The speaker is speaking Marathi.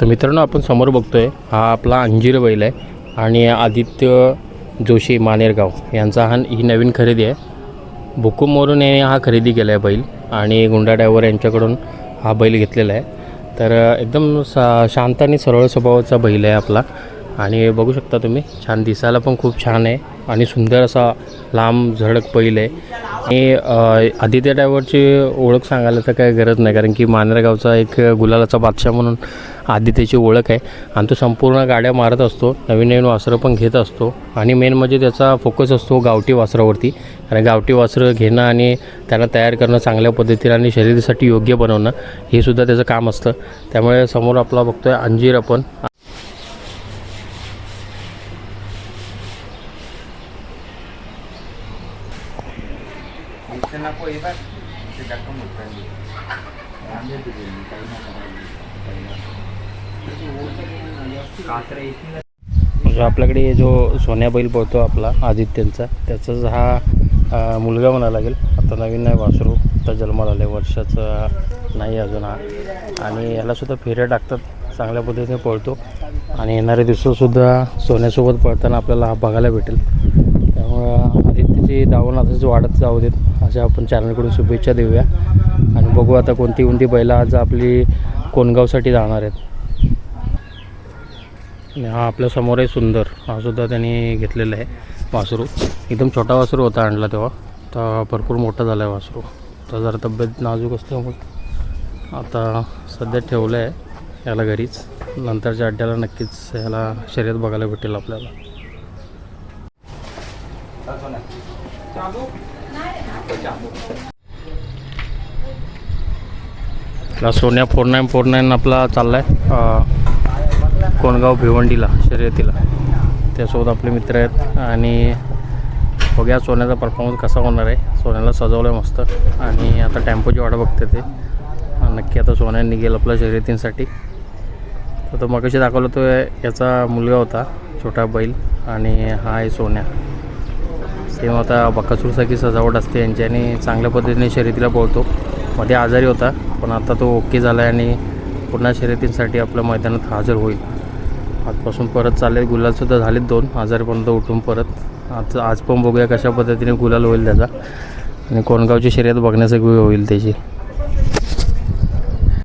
तर मित्रांनो आपण समोर बघतो आहे हा आपला अंजीर बैल आहे आणि आदित्य जोशी मानेरगाव यांचा हा ही नवीन खरेदी आहे. भुकुमवरून याने हा खरेदी केला आहे बैल आणि गुंडा ड्रायव्हर यांच्याकडून हा बैल घेतलेला आहे. तर एकदम सा शांत आणि सरळ स्वभावाचा बैल आहे आपला आणि बघू शकता तुम्ही छान दिसायला पण खूप छान आहे आणि सुंदर असा लांब झडक बैल आहे. आणि आदित्य ड्रायव्हरची ओळख सांगायला तर काही गरज नाही कारण की मानेरगावचा एक गुलालाचा बादशाह म्हणून आदित्यची ओळख आहे. आणि तो संपूर्ण गाड्या मारत असतो नवीन नवीन वासरं पण घेत असतो. आणि मेन म्हणजे त्याचा फोकस असतो गावठी वासरावरती. कारण गावठी वासरं घेणं आणि त्यांना तयार करणं चांगल्या पद्धतीने आणि शरीरासाठी योग्य बनवणं हे सुद्धा त्याचं काम असतं. त्यामुळे समोर आपला बघतोय अंजीर आपण. म्हणजे आपल्याकडे जो सोन्या बैल पळतो आपला आदित्यंचा त्याचाच हा मुलगा म्हणा लागेल. आता नवीन नाही वासरू आता जन्माला आले वर्षाचा नाही अजून हा. आणि यालासुद्धा फेऱ्या टाकतात चांगल्या पद्धतीने पळतो. आणि येणाऱ्या दिवसातसुद्धा सोन्यासोबत पळताना आपल्याला हा बघायला भेटेल. त्यामुळं आदित्यची दावण असंच वाढत जाऊ देत अशा आपण चॅनलकडून शुभेच्छा देऊया. आणि बघू आता कोणती कोणती बैलं आज आपली कोणगावसाठी जाणार आहेत. आणि हा आपल्यासमोर आहे सुंदर. हा सुद्धा त्यांनी घेतलेला आहे वासरू. एकदम छोटा वासरू होता आणला तेव्हा. तर भरपूर मोठा झाला आहे वासरू. तर जरा तब्येत नाजूक असल्यामुळे आता सध्या ठेवलं आहे याला घरीच. नंतरच्या अड्ड्याला नक्कीच याला शर्यत बघायला भेटेल आपल्याला. आपला Sonya four nine four nine आपला चालला आहे कोणगाव भिवंडीला शर्यतीला. त्यासोबत आपले मित्र आहेत आणि बघूया सोन्याचा परफॉर्मन्स कसा होणार आहे. सोन्याला सजवलं आहे मस्त. आणि आता टेम्पोची वाट बघते ते. नक्की आता सोन्या निघेल आपल्या शर्यतींसाठी. तर तो मगाशी दाखवलं तो याचा मुलगा होता छोटा बैल. आणि हा आहे सोन्या. सेम आता बकासूरसारखी सजावट असते यांची आणि चांगल्या पद्धतीने शर्यतीला पळतो. मध्ये आजारी होता पण आता तो ओके झाला आहे आणि पुन्हा शर्यतींसाठी आपल्या मैदानात हजर होईल. आजपासून परत चालले गुलालसुद्धा झालेत दोन आजारपर्यंत उठून परत. आज आज पण बघूया कशा पद्धतीने गुलाल होईल त्याचा. आणि कोणगावची शर्यत बघण्यासाठी होईल त्याची.